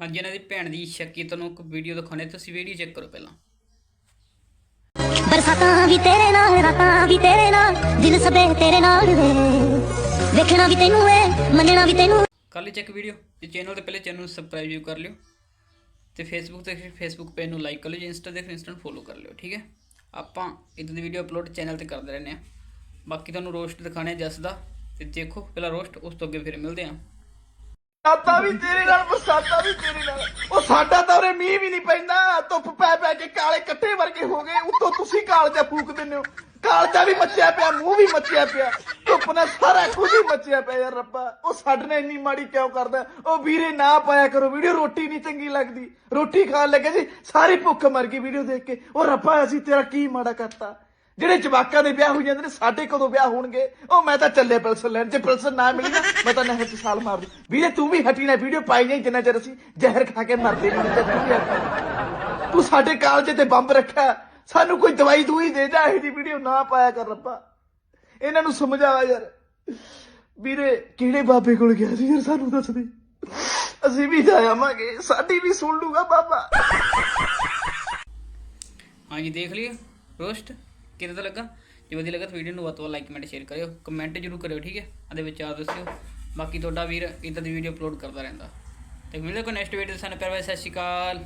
ਹਾਂਜੀ ਇਹਨਾਂ ਦੀ ਭੈਣ ਦੀ ਸ਼ੱਕੀ ਤੁਹਾਨੂੰ ਇੱਕ ਵੀਡੀਓ ਦਿਖਾਉਣੇ ਤੁਸੀਂ ਵੀਡੀਓ ਚੈੱਕ ਕਰੋ ਪਹਿਲਾਂ। ਬਰਸਾਤਾਂ ਵੀ ਤੇਰੇ ਨਾਲ ਰਾਤਾਂ ਵੀ ਤੇਰੇ ਨਾਲ ਦਿਨ ਸਭੇ ਤੇਰੇ ਨਾਲ ਵੇ। ਵੇਖਣਾ ਵੀ ਤੈਨੂੰ ਏ ਮੰਨਣਾ ਵੀ ਤੈਨੂੰ ਕਰ ਲਈ ਚੈੱਕ ਵੀਡੀਓ ਤੇ ਚੈਨਲ ਤੇ ਪਹਿਲੇ ਚੈਨਲ ਨੂੰ ਸਬਸਕ੍ਰਾਈਬ ਕਰ ਲਿਓ। ਤੇ ਫੇਸਬੁੱਕ ਤੇ ਫੇਸਬੁੱਕ ਪੇਜ ਨੂੰ ਲਾਈਕ ਕਰ ਲਿਓ ਜੇ ਇੰਸਟਾ ਤੇ ਇੰਸਟਾ ਨੂੰ ਫੋਲੋ ਕਰ ਲਿਓ ਠੀਕ ਹੈ? ਆਪਾਂ ਇਦਾਂ ਦੀ ਵੀਡੀਓ ਅਪਲੋਡ ਚੈਨਲ ਤੇ ਕਰਦੇ ਰਹਿੰਦੇ ਆ ਬਾਕੀ ਤੁਹਾਨੂੰ ਰੋਸਟ ਦਿਖਾਣੇ ਜਸ ਦਾ ਤੇ ਦੇਖੋ ਪਹਿਲਾਂ ਰੋਸਟ ਉਸ ਤੋਂ ਅੱਗੇ ਫਿਰ ਮਿਲਦੇ ਆ ਬਰਸਾਤਾਂ ਵੀ ਤੇਰੇ ਨਾਲ ਬਰਸਾਤਾਂ ਵੀ ਤੇਰੇ ਨਾਲ। ਉਹ ਸਾਡਾ ਤਾਂ ਉਰੇ ਮੀਂਹ ਵੀ ਨਹੀਂ ਪੈਂਦਾ, ਧੁੱਪ ਪੈ ਪੈ ਕੇ ਕਾਲੇ ਕੱਟੇ ਵਰਗੇ ਹੋ ਗਏ, ਉੱਤੋਂ ਤੁਸੀਂ ਕਾਲਜਾ ਫੂਕ ਦਿੰਦੇ ਹੋ। ਕਾਲਜਾ ਵੀ ਮੱਚਿਆ ਪਿਆ, ਮੂੰਹ ਵੀ ਮੱਚਿਆ ਪਿਆ। ਧੁੱਪ ਨਾਲ ਸਾਰਾ ਕੁਝ ਹੀ ਮੱਚਿਆ ਪਿਆ ਯਾਰ ਰੱਬਾ। ਉਹ ਸਾਡੇ ਨਾਲ ਇੰਨੀ ਮਾੜੀ ਕਿਉਂ ਕਰਦਾ? ਉਹ ਵੀਰੇ ਨਾ ਪਾਇਆ ਕਰੋ ਵੀਡੀਓ, ਰੋਟੀ ਨਹੀਂ ਚੰਗੀ ਲੱਗਦੀ। ਰੋਟੀ ਖਾਣ ਲੱਗੇ ਸੀ ਸਾਰੀ ਭੁੱਖ ਮਰ ਗਈ ਵੀਡੀਓ ਦੇਖ ਕੇ। ਉਹ ਰੱਬਾ, ਅਸੀਂ ਤੇਰਾ ਕੀ ਮਾੜਾ ਕਰਤਾ? ਜਿਹੜੇ ਜਵਾਕਾਂ ਦੇ ਵਿਆਹ ਹੋ ਜਾਂਦੇ ਨੇ, ਸਾਡੇ ਕਦੋਂ ਵਿਆਹ ਹੋਣਗੇ? ਉਹ ਮੈਂ ਤਾਂ ਚੱਲੇ ਪਿਲਸਨ ਲੈਣ, ਜੇ ਪਿਲਸਨ ਨਾ ਮਿਲੀ ਨਾ, ਮੈਂ ਤਾਂ ਨਹਿਰ ਚ ਛਾਲ ਮਾਰ ਵੀਰੇ, ਤੂੰ ਵੀ ਹਟੀ ਨਾ ਵੀਡੀਓ, ਪਾਈ ਨਹੀਂ ਜਿੰਨਾ ਚਿਰ ਅਸੀਂ ਜ਼ਹਿਰ ਖਾ ਕੇ ਮਰਦੇ ਨਹੀਂ ਤੇ ਤੂੰ ਸਾਡੇ ਕਾਲਜ ਤੇ ਬੰਬ ਰੱਖਿਆ। ਸਾਨੂੰ ਕੋਈ ਦਵਾਈ ਦੂਈ ਦੇ ਜਾ ਇਹਦੀ ਵੀਡੀਓ ਨਾ ਪਾਇਆ ਕਰ ਰੱਬਾ। ਇਹਨਾਂ ਨੂੰ ਸਮਝਾ ਯਾਰ। ਵੀਰੇ, ਕਿਹੜੇ ਬਾਬੇ ਕੋਲ ਗਿਆ ਸੀ ਯਾਰ, ਸਾਨੂੰ ਦੱਸ ਦੇ। ਅਸੀਂ ਵੀ ਜਾ ਆਵਾਂਗੇ, ਸਾਡੀ ਵੀ ਸੁਣ ਲੂਗਾ ਬਾਬਾ। ਹਾਂਜੀ, ਦੇਖ ਲਿਓ ਰੋਸਟ। ਕਿਵੇਂ ਦਾ ਲੱਗਾ? ਜੇ ਵਧੀਆ ਲੱਗਾ ਤਾਂ ਵੀਡੀਓ ਨੂੰ ਵੱਧ ਤੋਂ ਵੱਧ ਲਾਈਕ ਕਮੈਂਟ ਸ਼ੇਅਰ ਕਰਿਓ। ਕਮੈਂਟ ਜ਼ਰੂਰ ਕਰਿਓ, ਠੀਕ ਹੈ? ਅਤੇ ਵਿਚਾਰ ਦੱਸਿਓ ਬਾਕੀ ਤੁਹਾਡਾ ਵੀਰ ਇਦਾਂ ਦੀ ਵੀਡੀਓ ਅਪਲੋਡ ਕਰਦਾ ਰਹਿੰਦਾ। ਤੇ ਮਿਲਦੇ ਕੋਈ ਨੈਕਸਟ ਵੀਡੀਓ ਸਾਨੂੰ ਪਿਆਰ ਸਤਿ ਸ਼੍ਰੀ ਅਕਾਲ।